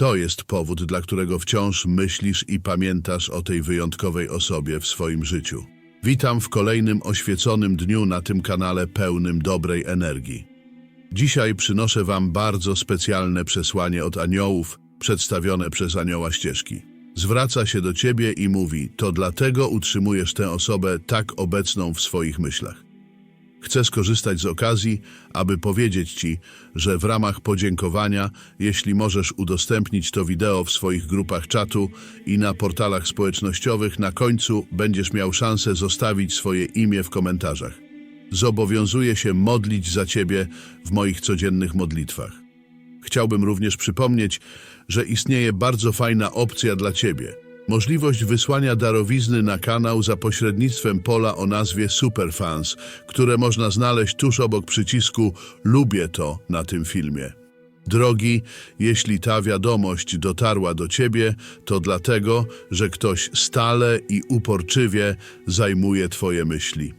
To jest powód, dla którego wciąż myślisz i pamiętasz o tej wyjątkowej osobie w swoim życiu. Witam w kolejnym oświeconym dniu na tym kanale pełnym dobrej energii. Dzisiaj przynoszę Wam bardzo specjalne przesłanie od aniołów, przedstawione przez anioła ścieżki. Zwraca się do Ciebie i mówi: To dlatego utrzymujesz tę osobę tak obecną w swoich myślach. Chcę skorzystać z okazji, aby powiedzieć Ci, że w ramach podziękowania, jeśli możesz udostępnić to wideo w swoich grupach czatu i na portalach społecznościowych, na końcu będziesz miał szansę zostawić swoje imię w komentarzach. Zobowiązuję się modlić za Ciebie w moich codziennych modlitwach. Chciałbym również przypomnieć, że istnieje bardzo fajna opcja dla Ciebie. Możliwość wysłania darowizny na kanał za pośrednictwem pola o nazwie Superfans, które można znaleźć tuż obok przycisku Lubię to na tym filmie. Drogi, jeśli ta wiadomość dotarła do Ciebie, to dlatego, że ktoś stale i uporczywie zajmuje Twoje myśli.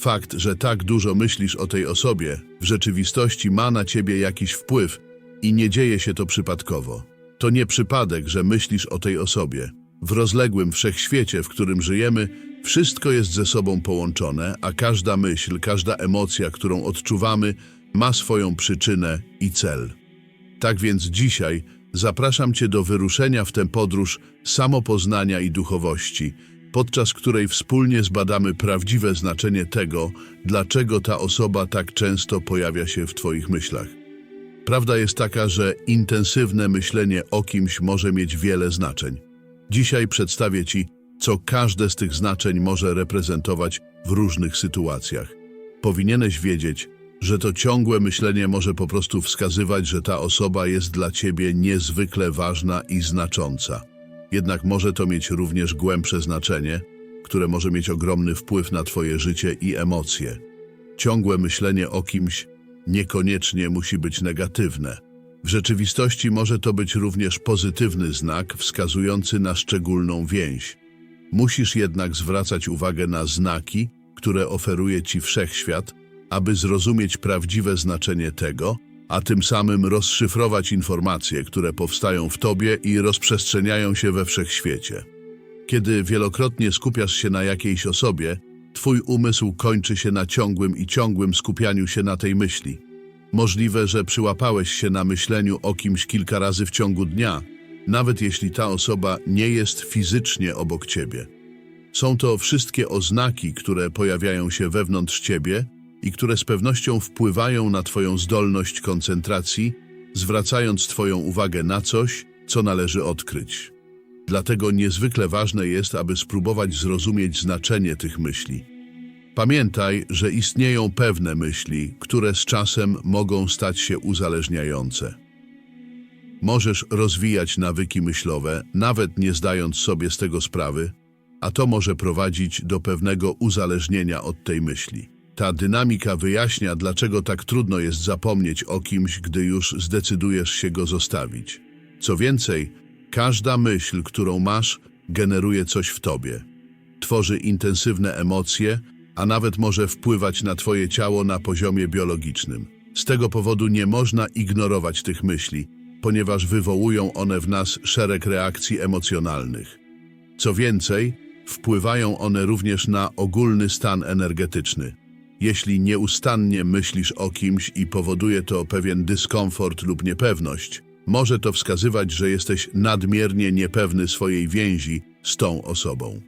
Fakt, że tak dużo myślisz o tej osobie, w rzeczywistości ma na ciebie jakiś wpływ i nie dzieje się to przypadkowo. To nie przypadek, że myślisz o tej osobie. W rozległym wszechświecie, w którym żyjemy, wszystko jest ze sobą połączone, a każda myśl, każda emocja, którą odczuwamy, ma swoją przyczynę i cel. Tak więc dzisiaj zapraszam Cię do wyruszenia w tę podróż samopoznania i duchowości, podczas której wspólnie zbadamy prawdziwe znaczenie tego, dlaczego ta osoba tak często pojawia się w Twoich myślach. Prawda jest taka, że intensywne myślenie o kimś może mieć wiele znaczeń. Dzisiaj przedstawię Ci, co każde z tych znaczeń może reprezentować w różnych sytuacjach. Powinieneś wiedzieć, że to ciągłe myślenie może po prostu wskazywać, że ta osoba jest dla Ciebie niezwykle ważna i znacząca. Jednak może to mieć również głębsze znaczenie, które może mieć ogromny wpływ na Twoje życie i emocje. Ciągłe myślenie o kimś niekoniecznie musi być negatywne. W rzeczywistości może to być również pozytywny znak wskazujący na szczególną więź. Musisz jednak zwracać uwagę na znaki, które oferuje Ci wszechświat, aby zrozumieć prawdziwe znaczenie tego, a tym samym rozszyfrować informacje, które powstają w Tobie i rozprzestrzeniają się we wszechświecie. Kiedy wielokrotnie skupiasz się na jakiejś osobie, Twój umysł kończy się na ciągłym i ciągłym skupianiu się na tej myśli. Możliwe, że przyłapałeś się na myśleniu o kimś kilka razy w ciągu dnia, nawet jeśli ta osoba nie jest fizycznie obok Ciebie. Są to wszystkie oznaki, które pojawiają się wewnątrz Ciebie i które z pewnością wpływają na Twoją zdolność koncentracji, zwracając Twoją uwagę na coś, co należy odkryć. Dlatego niezwykle ważne jest, aby spróbować zrozumieć znaczenie tych myśli. Pamiętaj, że istnieją pewne myśli, które z czasem mogą stać się uzależniające. Możesz rozwijać nawyki myślowe, nawet nie zdając sobie z tego sprawy, a to może prowadzić do pewnego uzależnienia od tej myśli. Ta dynamika wyjaśnia, dlaczego tak trudno jest zapomnieć o kimś, gdy już zdecydujesz się go zostawić. Co więcej, każda myśl, którą masz, generuje coś w tobie. Tworzy intensywne emocje, a nawet może wpływać na twoje ciało na poziomie biologicznym. Z tego powodu nie można ignorować tych myśli, ponieważ wywołują one w nas szereg reakcji emocjonalnych. Co więcej, wpływają one również na ogólny stan energetyczny. Jeśli nieustannie myślisz o kimś i powoduje to pewien dyskomfort lub niepewność, może to wskazywać, że jesteś nadmiernie niepewny swojej więzi z tą osobą.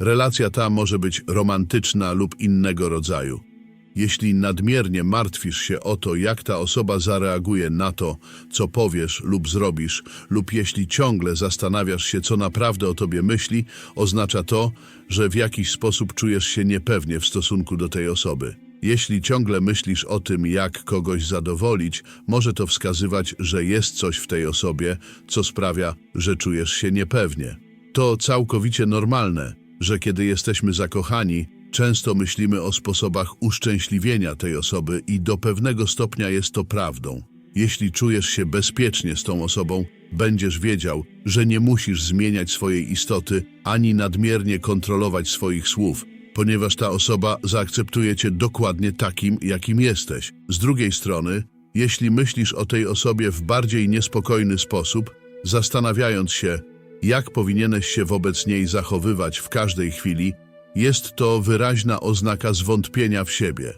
Relacja ta może być romantyczna lub innego rodzaju. Jeśli nadmiernie martwisz się o to, jak ta osoba zareaguje na to, co powiesz lub zrobisz, lub jeśli ciągle zastanawiasz się, co naprawdę o tobie myśli, oznacza to, że w jakiś sposób czujesz się niepewnie w stosunku do tej osoby. Jeśli ciągle myślisz o tym, jak kogoś zadowolić, może to wskazywać, że jest coś w tej osobie, co sprawia, że czujesz się niepewnie. To całkowicie normalne, że kiedy jesteśmy zakochani, często myślimy o sposobach uszczęśliwienia tej osoby i do pewnego stopnia jest to prawdą. Jeśli czujesz się bezpiecznie z tą osobą, będziesz wiedział, że nie musisz zmieniać swojej istoty ani nadmiernie kontrolować swoich słów, ponieważ ta osoba zaakceptuje cię dokładnie takim, jakim jesteś. Z drugiej strony, jeśli myślisz o tej osobie w bardziej niespokojny sposób, zastanawiając się, jak powinieneś się wobec niej zachowywać w każdej chwili, jest to wyraźna oznaka zwątpienia w siebie.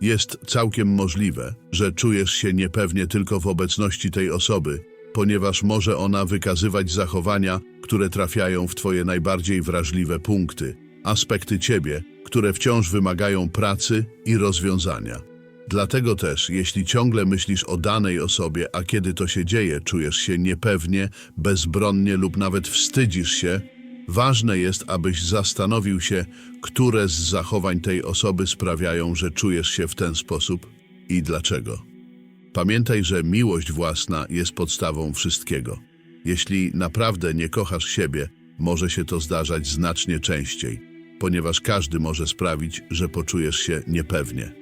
Jest całkiem możliwe, że czujesz się niepewnie tylko w obecności tej osoby, ponieważ może ona wykazywać zachowania, które trafiają w Twoje najbardziej wrażliwe punkty, aspekty Ciebie, które wciąż wymagają pracy i rozwiązania. Dlatego też, jeśli ciągle myślisz o danej osobie, a kiedy to się dzieje, czujesz się niepewnie, bezbronnie lub nawet wstydzisz się, ważne jest, abyś zastanowił się, które z zachowań tej osoby sprawiają, że czujesz się w ten sposób i dlaczego. Pamiętaj, że miłość własna jest podstawą wszystkiego. Jeśli naprawdę nie kochasz siebie, może się to zdarzać znacznie częściej, ponieważ każdy może sprawić, że poczujesz się niepewnie.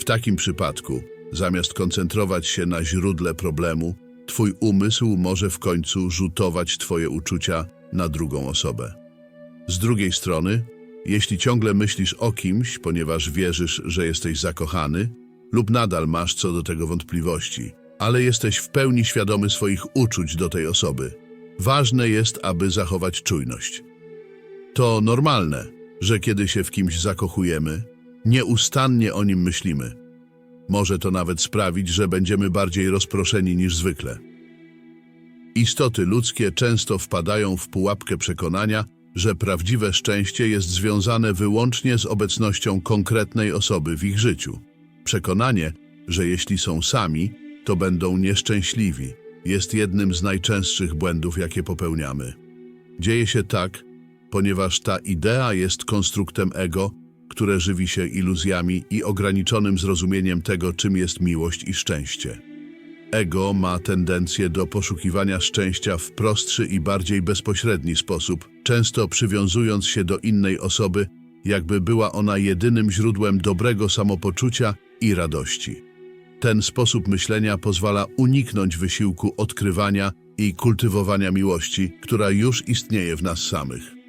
W takim przypadku, zamiast koncentrować się na źródle problemu, Twój umysł może w końcu rzutować Twoje uczucia na drugą osobę. Z drugiej strony, jeśli ciągle myślisz o kimś, ponieważ wierzysz, że jesteś zakochany, lub nadal masz co do tego wątpliwości, ale jesteś w pełni świadomy swoich uczuć do tej osoby, ważne jest, aby zachować czujność. To normalne, że kiedy się w kimś zakochujemy, nieustannie o nim myślimy. Może to nawet sprawić, że będziemy bardziej rozproszeni niż zwykle. Istoty ludzkie często wpadają w pułapkę przekonania, że prawdziwe szczęście jest związane wyłącznie z obecnością konkretnej osoby w ich życiu. Przekonanie, że jeśli są sami, to będą nieszczęśliwi, jest jednym z najczęstszych błędów, jakie popełniamy. Dzieje się tak, ponieważ ta idea jest konstruktem ego, które żywi się iluzjami i ograniczonym zrozumieniem tego, czym jest miłość i szczęście. Ego ma tendencję do poszukiwania szczęścia w prostszy i bardziej bezpośredni sposób, często przywiązując się do innej osoby, jakby była ona jedynym źródłem dobrego samopoczucia i radości. Ten sposób myślenia pozwala uniknąć wysiłku odkrywania i kultywowania miłości, która już istnieje w nas samych.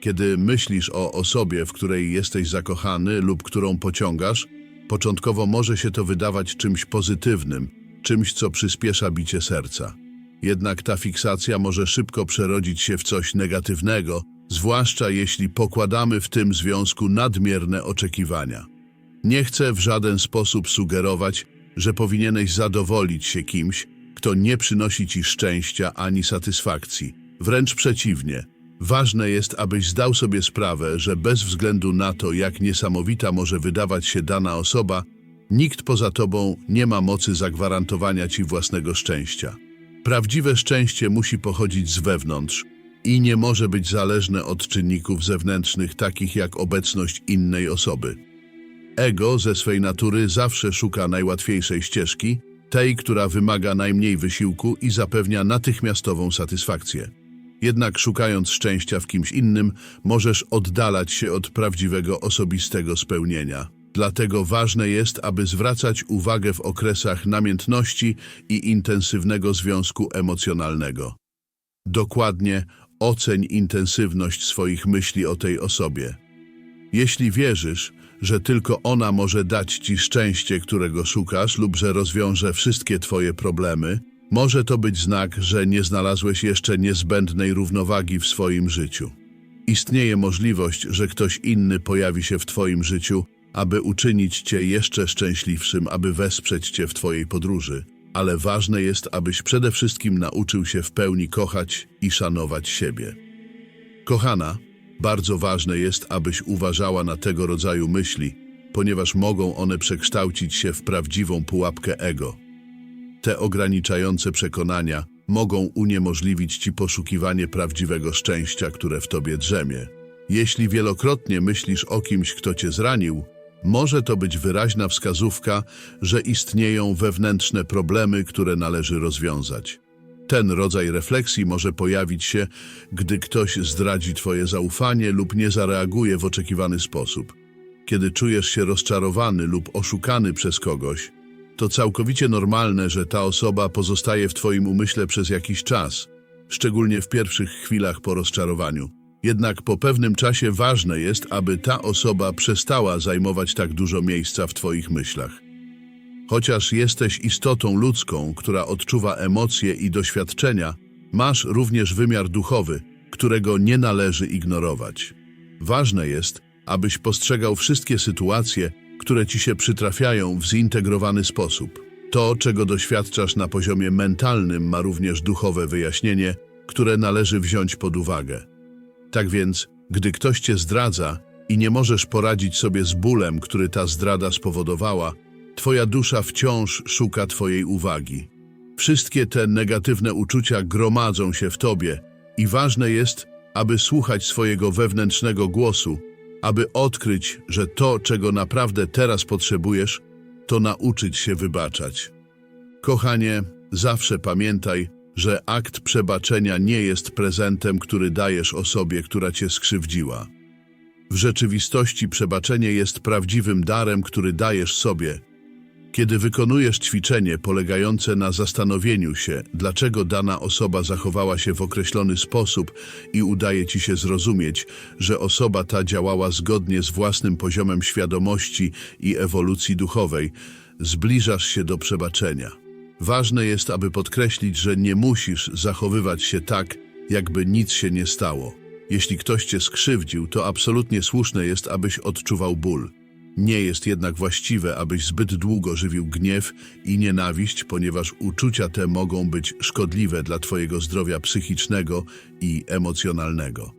Kiedy myślisz o osobie, w której jesteś zakochany lub którą pociągasz, początkowo może się to wydawać czymś pozytywnym, czymś, co przyspiesza bicie serca. Jednak ta fiksacja może szybko przerodzić się w coś negatywnego, zwłaszcza jeśli pokładamy w tym związku nadmierne oczekiwania. Nie chcę w żaden sposób sugerować, że powinieneś zadowolić się kimś, kto nie przynosi ci szczęścia ani satysfakcji. Wręcz przeciwnie. Ważne jest, abyś zdał sobie sprawę, że bez względu na to, jak niesamowita może wydawać się dana osoba, nikt poza tobą nie ma mocy zagwarantowania ci własnego szczęścia. Prawdziwe szczęście musi pochodzić z wewnątrz i nie może być zależne od czynników zewnętrznych, takich jak obecność innej osoby. Ego ze swej natury zawsze szuka najłatwiejszej ścieżki, tej, która wymaga najmniej wysiłku i zapewnia natychmiastową satysfakcję. Jednak szukając szczęścia w kimś innym, możesz oddalać się od prawdziwego osobistego spełnienia. Dlatego ważne jest, aby zwracać uwagę w okresach namiętności i intensywnego związku emocjonalnego. Dokładnie oceń intensywność swoich myśli o tej osobie. Jeśli wierzysz, że tylko ona może dać ci szczęście, którego szukasz, lub że rozwiąże wszystkie twoje problemy, może to być znak, że nie znalazłeś jeszcze niezbędnej równowagi w swoim życiu. Istnieje możliwość, że ktoś inny pojawi się w twoim życiu, aby uczynić cię jeszcze szczęśliwszym, aby wesprzeć cię w twojej podróży. Ale ważne jest, abyś przede wszystkim nauczył się w pełni kochać i szanować siebie. Kochana, bardzo ważne jest, abyś uważała na tego rodzaju myśli, ponieważ mogą one przekształcić się w prawdziwą pułapkę ego. Te ograniczające przekonania mogą uniemożliwić ci poszukiwanie prawdziwego szczęścia, które w tobie drzemie. Jeśli wielokrotnie myślisz o kimś, kto cię zranił, może to być wyraźna wskazówka, że istnieją wewnętrzne problemy, które należy rozwiązać. Ten rodzaj refleksji może pojawić się, gdy ktoś zdradzi Twoje zaufanie lub nie zareaguje w oczekiwany sposób. Kiedy czujesz się rozczarowany lub oszukany przez kogoś, to całkowicie normalne, że ta osoba pozostaje w Twoim umyśle przez jakiś czas, szczególnie w pierwszych chwilach po rozczarowaniu. Jednak po pewnym czasie ważne jest, aby ta osoba przestała zajmować tak dużo miejsca w Twoich myślach. Chociaż jesteś istotą ludzką, która odczuwa emocje i doświadczenia, Masz również wymiar duchowy, którego nie należy ignorować. Ważne jest, abyś postrzegał wszystkie sytuacje, które ci się przytrafiają w zintegrowany sposób. To, czego doświadczasz na poziomie mentalnym, ma również duchowe wyjaśnienie, które należy wziąć pod uwagę. Tak więc, gdy ktoś cię zdradza i nie możesz poradzić sobie z bólem, który ta zdrada spowodowała, twoja dusza wciąż szuka twojej uwagi. Wszystkie te negatywne uczucia gromadzą się w tobie i ważne jest, aby słuchać swojego wewnętrznego głosu, aby odkryć, że to, czego naprawdę teraz potrzebujesz, to nauczyć się wybaczać. Kochanie, zawsze pamiętaj, że akt przebaczenia nie jest prezentem, który dajesz osobie, która cię skrzywdziła. W rzeczywistości przebaczenie jest prawdziwym darem, który dajesz sobie. Kiedy wykonujesz ćwiczenie polegające na zastanowieniu się, dlaczego dana osoba zachowała się w określony sposób i udaje ci się zrozumieć, że osoba ta działała zgodnie z własnym poziomem świadomości i ewolucji duchowej, zbliżasz się do przebaczenia. Ważne jest, aby podkreślić, że nie musisz zachowywać się tak, jakby nic się nie stało. Jeśli ktoś cię skrzywdził, to absolutnie słuszne jest, abyś odczuwał ból. Nie jest jednak właściwe, abyś zbyt długo żywił gniew i nienawiść, ponieważ uczucia te mogą być szkodliwe dla twojego zdrowia psychicznego i emocjonalnego.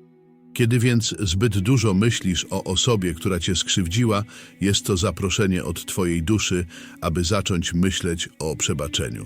Kiedy więc zbyt dużo myślisz o osobie, która cię skrzywdziła, jest to zaproszenie od twojej duszy, aby zacząć myśleć o przebaczeniu.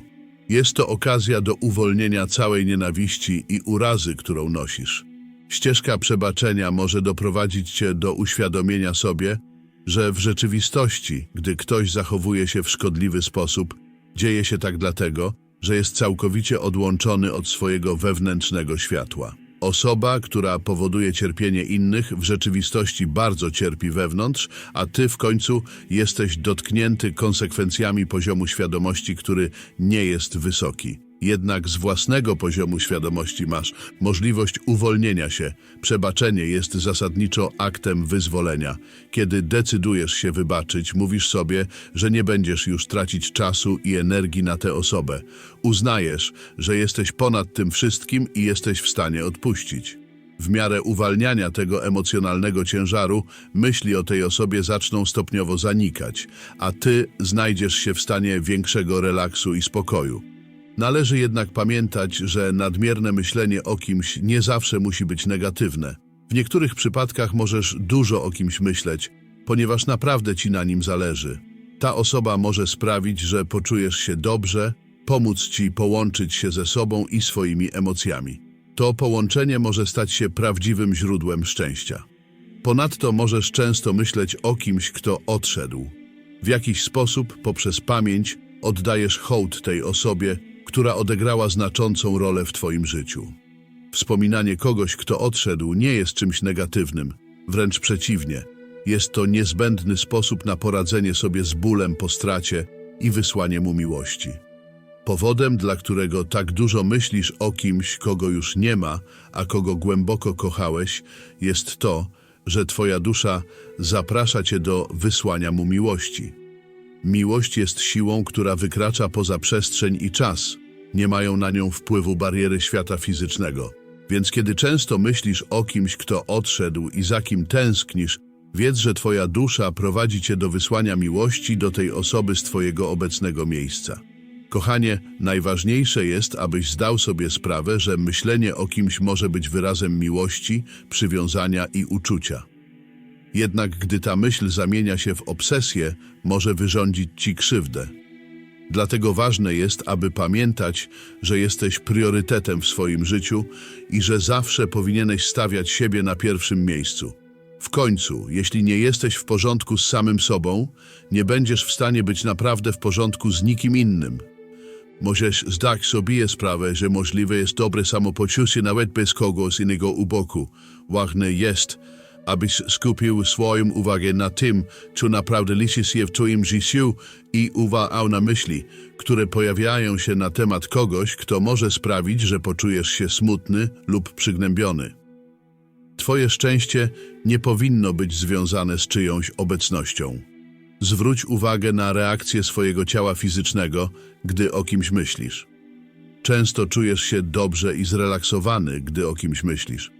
Jest to okazja do uwolnienia całej nienawiści i urazy, którą nosisz. Ścieżka przebaczenia może doprowadzić cię do uświadomienia sobie, że w rzeczywistości, gdy ktoś zachowuje się w szkodliwy sposób, dzieje się tak dlatego, że jest całkowicie odłączony od swojego wewnętrznego światła. Osoba, która powoduje cierpienie innych, w rzeczywistości bardzo cierpi wewnątrz, a ty w końcu jesteś dotknięty konsekwencjami poziomu świadomości, który nie jest wysoki. Jednak z własnego poziomu świadomości masz możliwość uwolnienia się. Przebaczenie jest zasadniczo aktem wyzwolenia. Kiedy decydujesz się wybaczyć, mówisz sobie, że nie będziesz już tracić czasu i energii na tę osobę. Uznajesz, że jesteś ponad tym wszystkim i jesteś w stanie odpuścić. W miarę uwalniania tego emocjonalnego ciężaru, myśli o tej osobie zaczną stopniowo zanikać, a ty znajdziesz się w stanie większego relaksu i spokoju. Należy jednak pamiętać, że nadmierne myślenie o kimś nie zawsze musi być negatywne. W niektórych przypadkach możesz dużo o kimś myśleć, ponieważ naprawdę ci na nim zależy. Ta osoba może sprawić, że poczujesz się dobrze, pomóc ci połączyć się ze sobą i swoimi emocjami. To połączenie może stać się prawdziwym źródłem szczęścia. Ponadto możesz często myśleć o kimś, kto odszedł. W jakiś sposób, poprzez pamięć, oddajesz hołd tej osobie, która odegrała znaczącą rolę w Twoim życiu. Wspominanie kogoś, kto odszedł, nie jest czymś negatywnym, wręcz przeciwnie. Jest to niezbędny sposób na poradzenie sobie z bólem po stracie i wysłanie mu miłości. Powodem, dla którego tak dużo myślisz o kimś, kogo już nie ma, a kogo głęboko kochałeś, jest to, że Twoja dusza zaprasza Cię do wysłania mu miłości. Miłość jest siłą, która wykracza poza przestrzeń i czas. Nie mają na nią wpływu bariery świata fizycznego. Więc kiedy często myślisz o kimś, kto odszedł i za kim tęsknisz, wiedz, że Twoja dusza prowadzi Cię do wysłania miłości do tej osoby z Twojego obecnego miejsca. Kochanie, najważniejsze jest, abyś zdał sobie sprawę, że myślenie o kimś może być wyrazem miłości, przywiązania i uczucia. Jednak gdy ta myśl zamienia się w obsesję, może wyrządzić ci krzywdę. Dlatego ważne jest, aby pamiętać, że jesteś priorytetem w swoim życiu i że zawsze powinieneś stawiać siebie na pierwszym miejscu. W końcu, jeśli nie jesteś w porządku z samym sobą, nie będziesz w stanie być naprawdę w porządku z nikim innym. Możesz zdać sobie sprawę, że możliwe jest dobre samopoczucie nawet bez kogoś innego u boku. Ważne jest, abyś skupił swoją uwagę na tym, co naprawdę liczy się w twoim życiu i uważał na myśli, które pojawiają się na temat kogoś, kto może sprawić, że poczujesz się smutny lub przygnębiony. Twoje szczęście nie powinno być związane z czyjąś obecnością. Zwróć uwagę na reakcję swojego ciała fizycznego, gdy o kimś myślisz. Często czujesz się dobrze i zrelaksowany, gdy o kimś myślisz.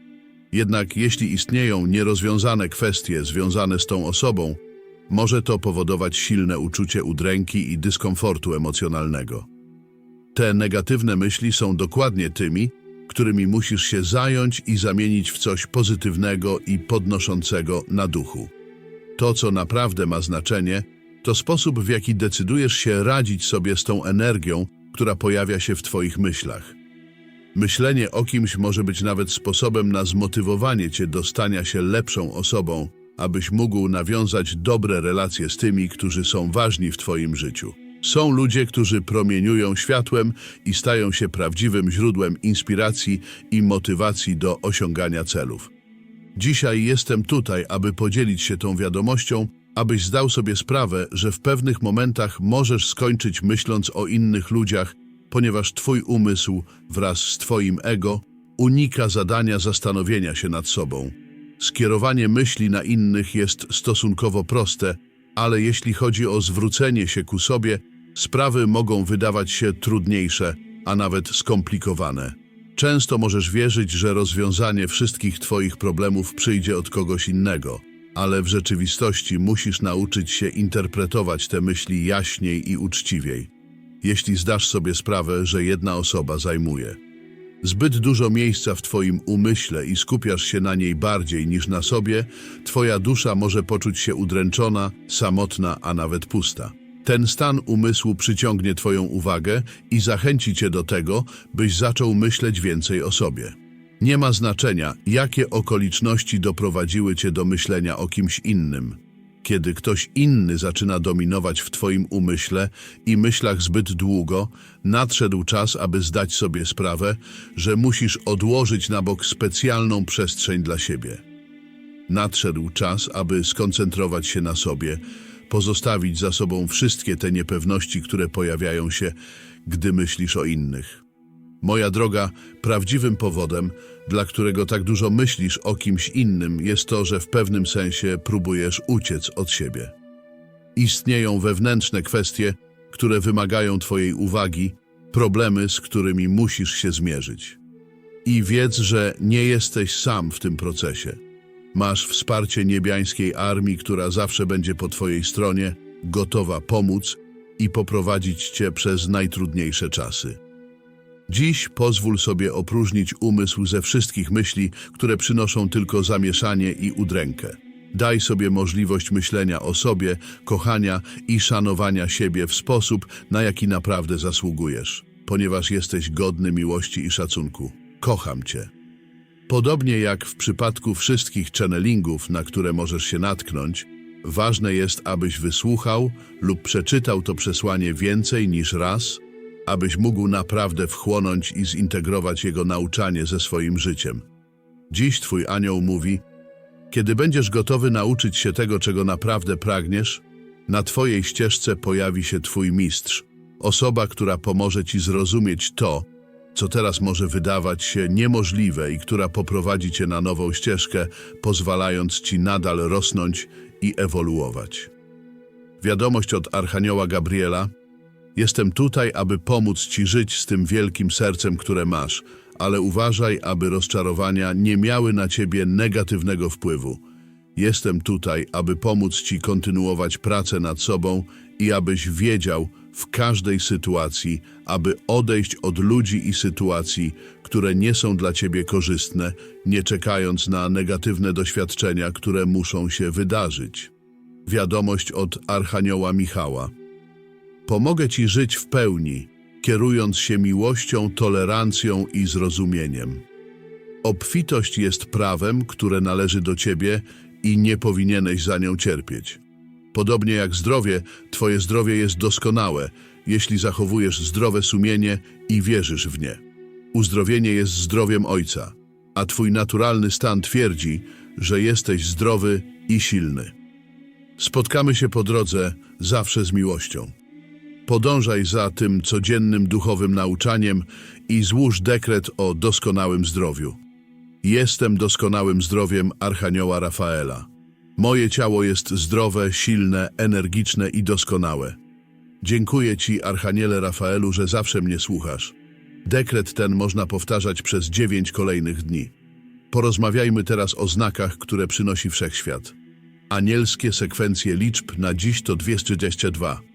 Jednak jeśli istnieją nierozwiązane kwestie związane z tą osobą, może to powodować silne uczucie udręki i dyskomfortu emocjonalnego. Te negatywne myśli są dokładnie tymi, którymi musisz się zająć i zamienić w coś pozytywnego i podnoszącego na duchu. To, co naprawdę ma znaczenie, to sposób, w jaki decydujesz się radzić sobie z tą energią, która pojawia się w Twoich myślach. Myślenie o kimś może być nawet sposobem na zmotywowanie Cię do stania się lepszą osobą, abyś mógł nawiązać dobre relacje z tymi, którzy są ważni w Twoim życiu. Są ludzie, którzy promieniują światłem i stają się prawdziwym źródłem inspiracji i motywacji do osiągania celów. Dzisiaj jestem tutaj, aby podzielić się tą wiadomością, abyś zdał sobie sprawę, że w pewnych momentach możesz skończyć myśląc o innych ludziach, ponieważ Twój umysł wraz z Twoim ego unika zadania zastanowienia się nad sobą. Skierowanie myśli na innych jest stosunkowo proste, ale jeśli chodzi o zwrócenie się ku sobie, sprawy mogą wydawać się trudniejsze, a nawet skomplikowane. Często możesz wierzyć, że rozwiązanie wszystkich Twoich problemów przyjdzie od kogoś innego, ale w rzeczywistości musisz nauczyć się interpretować te myśli jaśniej i uczciwiej. Jeśli zdasz sobie sprawę, że jedna osoba zajmuje zbyt dużo miejsca w Twoim umyśle i skupiasz się na niej bardziej niż na sobie, Twoja dusza może poczuć się udręczona, samotna, a nawet pusta. Ten stan umysłu przyciągnie Twoją uwagę i zachęci Cię do tego, byś zaczął myśleć więcej o sobie. Nie ma znaczenia, jakie okoliczności doprowadziły Cię do myślenia o kimś innym. Kiedy ktoś inny zaczyna dominować w Twoim umyśle i myślach zbyt długo, nadszedł czas, aby zdać sobie sprawę, że musisz odłożyć na bok specjalną przestrzeń dla siebie. Nadszedł czas, aby skoncentrować się na sobie, pozostawić za sobą wszystkie te niepewności, które pojawiają się, gdy myślisz o innych. Moja droga, prawdziwym powodem, dla którego tak dużo myślisz o kimś innym, jest to, że w pewnym sensie próbujesz uciec od siebie. Istnieją wewnętrzne kwestie, które wymagają Twojej uwagi, problemy, z którymi musisz się zmierzyć. I wiedz, że nie jesteś sam w tym procesie. Masz wsparcie niebiańskiej armii, która zawsze będzie po Twojej stronie, gotowa pomóc i poprowadzić Cię przez najtrudniejsze czasy. Dziś pozwól sobie opróżnić umysł ze wszystkich myśli, które przynoszą tylko zamieszanie i udrękę. Daj sobie możliwość myślenia o sobie, kochania i szanowania siebie w sposób, na jaki naprawdę zasługujesz, ponieważ jesteś godny miłości i szacunku. Kocham Cię. Podobnie jak w przypadku wszystkich channelingów, na które możesz się natknąć, ważne jest, abyś wysłuchał lub przeczytał to przesłanie więcej niż raz, abyś mógł naprawdę wchłonąć i zintegrować jego nauczanie ze swoim życiem. Dziś Twój anioł mówi, kiedy będziesz gotowy nauczyć się tego, czego naprawdę pragniesz, na Twojej ścieżce pojawi się Twój mistrz, osoba, która pomoże Ci zrozumieć to, co teraz może wydawać się niemożliwe i która poprowadzi Cię na nową ścieżkę, pozwalając Ci nadal rosnąć i ewoluować. Wiadomość od Archanioła Gabriela – Jestem tutaj, aby pomóc Ci żyć z tym wielkim sercem, które masz, ale uważaj, aby rozczarowania nie miały na Ciebie negatywnego wpływu. Jestem tutaj, aby pomóc Ci kontynuować pracę nad sobą i abyś wiedział w każdej sytuacji, aby odejść od ludzi i sytuacji, które nie są dla Ciebie korzystne, nie czekając na negatywne doświadczenia, które muszą się wydarzyć. Wiadomość od Archanioła Michała. Pomogę Ci żyć w pełni, kierując się miłością, tolerancją i zrozumieniem. Obfitość jest prawem, które należy do Ciebie i nie powinieneś za nią cierpieć. Podobnie jak zdrowie, Twoje zdrowie jest doskonałe, jeśli zachowujesz zdrowe sumienie i wierzysz w nie. Uzdrowienie jest zdrowiem Ojca, a Twój naturalny stan twierdzi, że jesteś zdrowy i silny. Spotkamy się po drodze zawsze z miłością. Podążaj za tym codziennym duchowym nauczaniem i złóż dekret o doskonałym zdrowiu. Jestem doskonałym zdrowiem Archanioła Rafaela. Moje ciało jest zdrowe, silne, energiczne i doskonałe. Dziękuję Ci, Archaniele Rafaelu, że zawsze mnie słuchasz. Dekret ten można powtarzać przez dziewięć kolejnych dni. Porozmawiajmy teraz o znakach, które przynosi wszechświat. Anielskie sekwencje liczb na dziś to 232.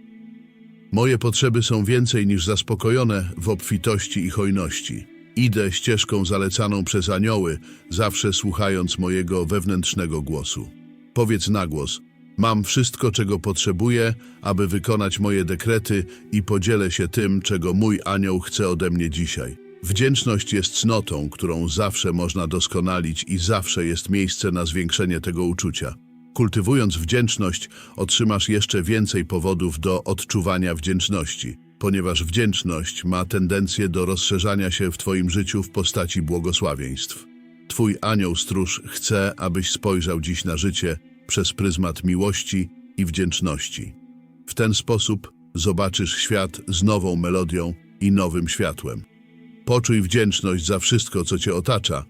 Moje potrzeby są więcej niż zaspokojone w obfitości i hojności. Idę ścieżką zalecaną przez anioły, zawsze słuchając mojego wewnętrznego głosu. Powiedz na głos, mam wszystko, czego potrzebuję, aby wykonać moje dekrety i podzielę się tym, czego mój anioł chce ode mnie dzisiaj. Wdzięczność jest cnotą, którą zawsze można doskonalić i zawsze jest miejsce na zwiększenie tego uczucia. Kultywując wdzięczność, otrzymasz jeszcze więcej powodów do odczuwania wdzięczności, ponieważ wdzięczność ma tendencję do rozszerzania się w Twoim życiu w postaci błogosławieństw. Twój anioł stróż chce, abyś spojrzał dziś na życie przez pryzmat miłości i wdzięczności. W ten sposób zobaczysz świat z nową melodią i nowym światłem. Poczuj wdzięczność za wszystko, co Cię otacza,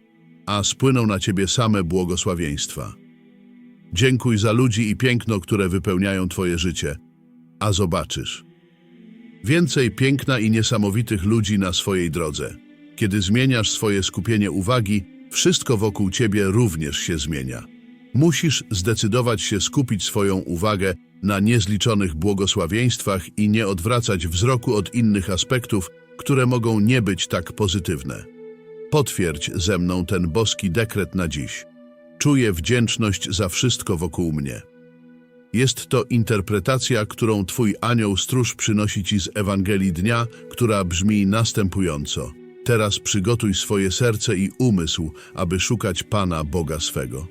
a spłyną na Ciebie same błogosławieństwa. Dziękuj za ludzi i piękno, które wypełniają Twoje życie, a zobaczysz. Więcej piękna i niesamowitych ludzi na swojej drodze. Kiedy zmieniasz swoje skupienie uwagi, wszystko wokół Ciebie również się zmienia. Musisz zdecydować się skupić swoją uwagę na niezliczonych błogosławieństwach i nie odwracać wzroku od innych aspektów, które mogą nie być tak pozytywne. Potwierdź ze mną ten boski dekret na dziś. Czuję wdzięczność za wszystko wokół mnie. Jest to interpretacja, którą Twój anioł stróż przynosi Ci z Ewangelii Dnia, która brzmi następująco. Teraz przygotuj swoje serce i umysł, aby szukać Pana Boga swego.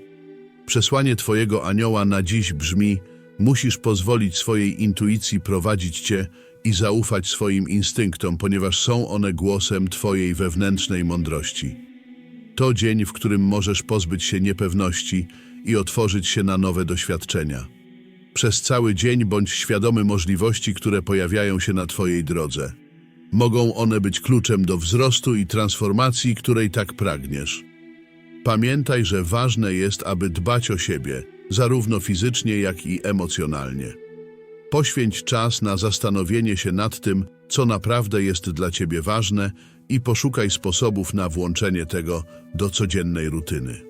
Przesłanie Twojego anioła na dziś brzmi: Musisz pozwolić swojej intuicji prowadzić Cię i zaufać swoim instynktom, ponieważ są one głosem Twojej wewnętrznej mądrości. To dzień, w którym możesz pozbyć się niepewności i otworzyć się na nowe doświadczenia. Przez cały dzień bądź świadomy możliwości, które pojawiają się na Twojej drodze. Mogą one być kluczem do wzrostu i transformacji, której tak pragniesz. Pamiętaj, że ważne jest, aby dbać o siebie, zarówno fizycznie, jak i emocjonalnie. Poświęć czas na zastanowienie się nad tym, co naprawdę jest dla Ciebie ważne i poszukaj sposobów na włączenie tego do codziennej rutyny.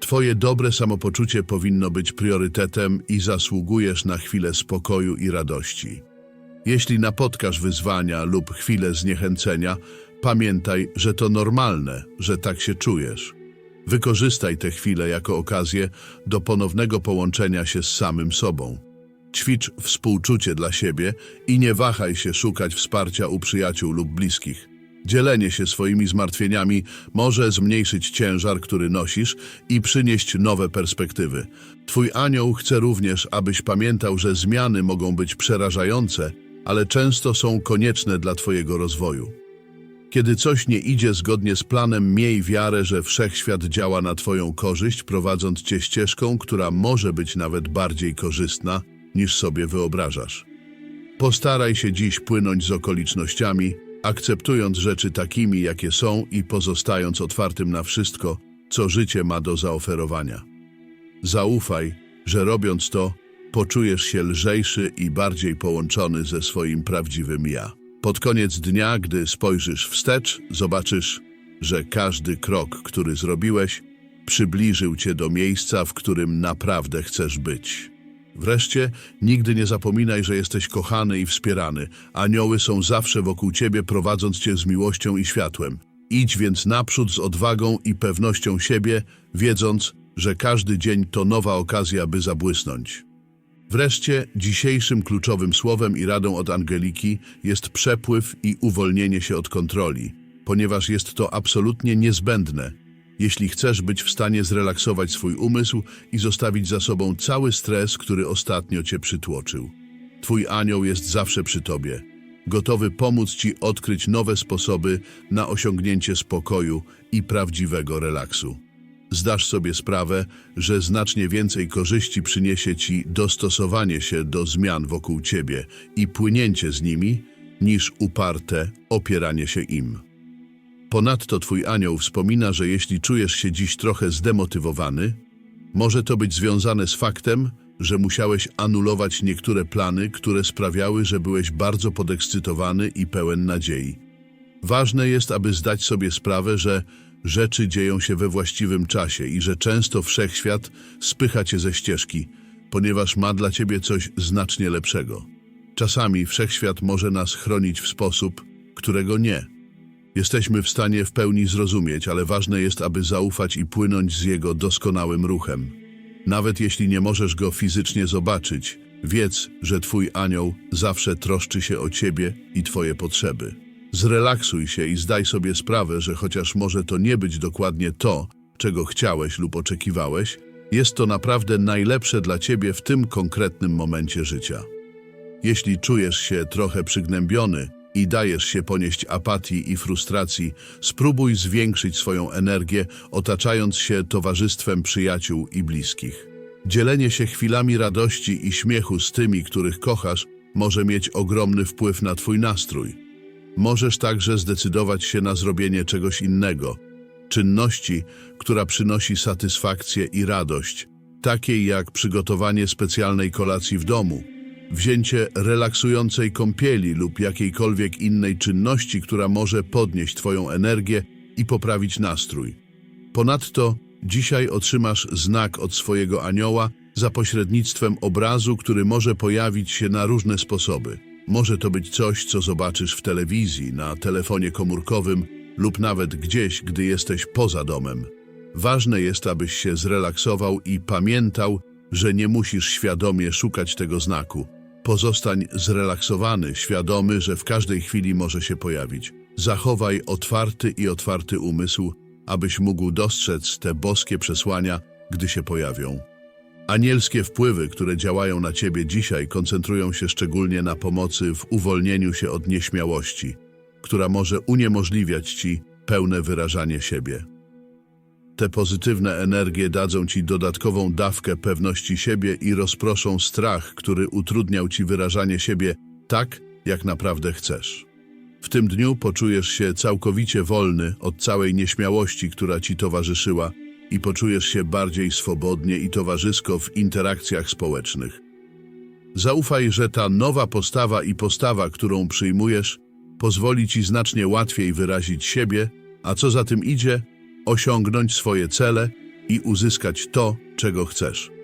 Twoje dobre samopoczucie powinno być priorytetem i zasługujesz na chwilę spokoju i radości. Jeśli napotkasz wyzwania lub chwilę zniechęcenia, pamiętaj, że to normalne, że tak się czujesz. Wykorzystaj tę chwilę jako okazję do ponownego połączenia się z samym sobą. Ćwicz współczucie dla siebie i nie wahaj się szukać wsparcia u przyjaciół lub bliskich. Dzielenie się swoimi zmartwieniami może zmniejszyć ciężar, który nosisz i przynieść nowe perspektywy. Twój anioł chce również, abyś pamiętał, że zmiany mogą być przerażające, ale często są konieczne dla Twojego rozwoju. Kiedy coś nie idzie zgodnie z planem, miej wiarę, że wszechświat działa na Twoją korzyść, prowadząc Cię ścieżką, która może być nawet bardziej korzystna, niż sobie wyobrażasz. Postaraj się dziś płynąć z okolicznościami, akceptując rzeczy takimi, jakie są i pozostając otwartym na wszystko, co życie ma do zaoferowania. Zaufaj, że robiąc to, poczujesz się lżejszy i bardziej połączony ze swoim prawdziwym ja. Pod koniec dnia, gdy spojrzysz wstecz, zobaczysz, że każdy krok, który zrobiłeś, przybliżył cię do miejsca, w którym naprawdę chcesz być. Wreszcie, nigdy nie zapominaj, że jesteś kochany i wspierany. Anioły są zawsze wokół ciebie, prowadząc cię z miłością i światłem. Idź więc naprzód z odwagą i pewnością siebie, wiedząc, że każdy dzień to nowa okazja, by zabłysnąć. Wreszcie dzisiejszym kluczowym słowem i radą od Angeliki jest przepływ i uwolnienie się od kontroli, ponieważ jest to absolutnie niezbędne, jeśli chcesz być w stanie zrelaksować swój umysł i zostawić za sobą cały stres, który ostatnio cię przytłoczył. Twój anioł jest zawsze przy tobie, gotowy pomóc ci odkryć nowe sposoby na osiągnięcie spokoju i prawdziwego relaksu. Zdasz sobie sprawę, że znacznie więcej korzyści przyniesie ci dostosowanie się do zmian wokół ciebie i płynięcie z nimi, niż uparte opieranie się im. Ponadto twój anioł wspomina, że jeśli czujesz się dziś trochę zdemotywowany, może to być związane z faktem, że musiałeś anulować niektóre plany, które sprawiały, że byłeś bardzo podekscytowany i pełen nadziei. Ważne jest, aby zdać sobie sprawę, że rzeczy dzieją się we właściwym czasie i że często wszechświat spycha cię ze ścieżki, ponieważ ma dla ciebie coś znacznie lepszego. Czasami wszechświat może nas chronić w sposób, którego nie. Jesteśmy w stanie w pełni zrozumieć, ale ważne jest, aby zaufać i płynąć z jego doskonałym ruchem. Nawet jeśli nie możesz go fizycznie zobaczyć, wiedz, że twój anioł zawsze troszczy się o ciebie i twoje potrzeby. Zrelaksuj się i zdaj sobie sprawę, że chociaż może to nie być dokładnie to, czego chciałeś lub oczekiwałeś, jest to naprawdę najlepsze dla ciebie w tym konkretnym momencie życia. Jeśli czujesz się trochę przygnębiony i dajesz się ponieść apatii i frustracji, spróbuj zwiększyć swoją energię, otaczając się towarzystwem przyjaciół i bliskich. Dzielenie się chwilami radości i śmiechu z tymi, których kochasz, może mieć ogromny wpływ na twój nastrój. Możesz także zdecydować się na zrobienie czegoś innego, czynności, która przynosi satysfakcję i radość, takiej jak przygotowanie specjalnej kolacji w domu, wzięcie relaksującej kąpieli lub jakiejkolwiek innej czynności, która może podnieść Twoją energię i poprawić nastrój. Ponadto dzisiaj otrzymasz znak od swojego anioła za pośrednictwem obrazu, który może pojawić się na różne sposoby. Może to być coś, co zobaczysz w telewizji, na telefonie komórkowym lub nawet gdzieś, gdy jesteś poza domem. Ważne jest, abyś się zrelaksował i pamiętał, że nie musisz świadomie szukać tego znaku. Pozostań zrelaksowany, świadomy, że w każdej chwili może się pojawić. Zachowaj otwarty i otwarty umysł, abyś mógł dostrzec te boskie przesłania, gdy się pojawią. Anielskie wpływy, które działają na ciebie dzisiaj, koncentrują się szczególnie na pomocy w uwolnieniu się od nieśmiałości, która może uniemożliwiać ci pełne wyrażanie siebie. Te pozytywne energie dadzą ci dodatkową dawkę pewności siebie i rozproszą strach, który utrudniał ci wyrażanie siebie tak, jak naprawdę chcesz. W tym dniu poczujesz się całkowicie wolny od całej nieśmiałości, która ci towarzyszyła i poczujesz się bardziej swobodnie i towarzysko w interakcjach społecznych. Zaufaj, że ta nowa postawa i postawa, którą przyjmujesz, pozwoli ci znacznie łatwiej wyrazić siebie, a co za tym idzie, osiągnąć swoje cele i uzyskać to, czego chcesz.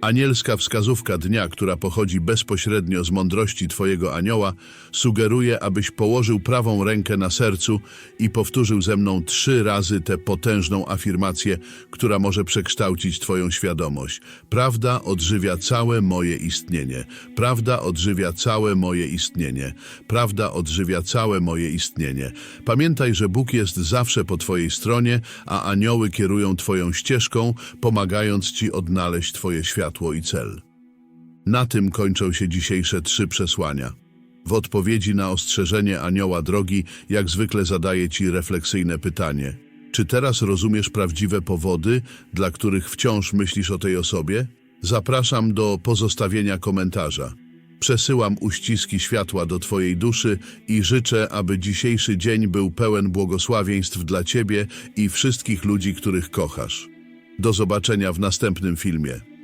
Anielska wskazówka dnia, która pochodzi bezpośrednio z mądrości Twojego anioła, sugeruje, abyś położył prawą rękę na sercu i powtórzył ze mną trzy razy tę potężną afirmację, która może przekształcić Twoją świadomość. Prawda odżywia całe moje istnienie. Prawda odżywia całe moje istnienie. Prawda odżywia całe moje istnienie. Pamiętaj, że Bóg jest zawsze po Twojej stronie, a anioły kierują Twoją ścieżką, pomagając Ci odnaleźć Twoje światło i cel. Na tym kończą się dzisiejsze trzy przesłania. W odpowiedzi na ostrzeżenie anioła drogi, jak zwykle zadaję Ci refleksyjne pytanie. Czy teraz rozumiesz prawdziwe powody, dla których wciąż myślisz o tej osobie? Zapraszam do pozostawienia komentarza. Przesyłam uściski światła do Twojej duszy i życzę, aby dzisiejszy dzień był pełen błogosławieństw dla Ciebie i wszystkich ludzi, których kochasz. Do zobaczenia w następnym filmie.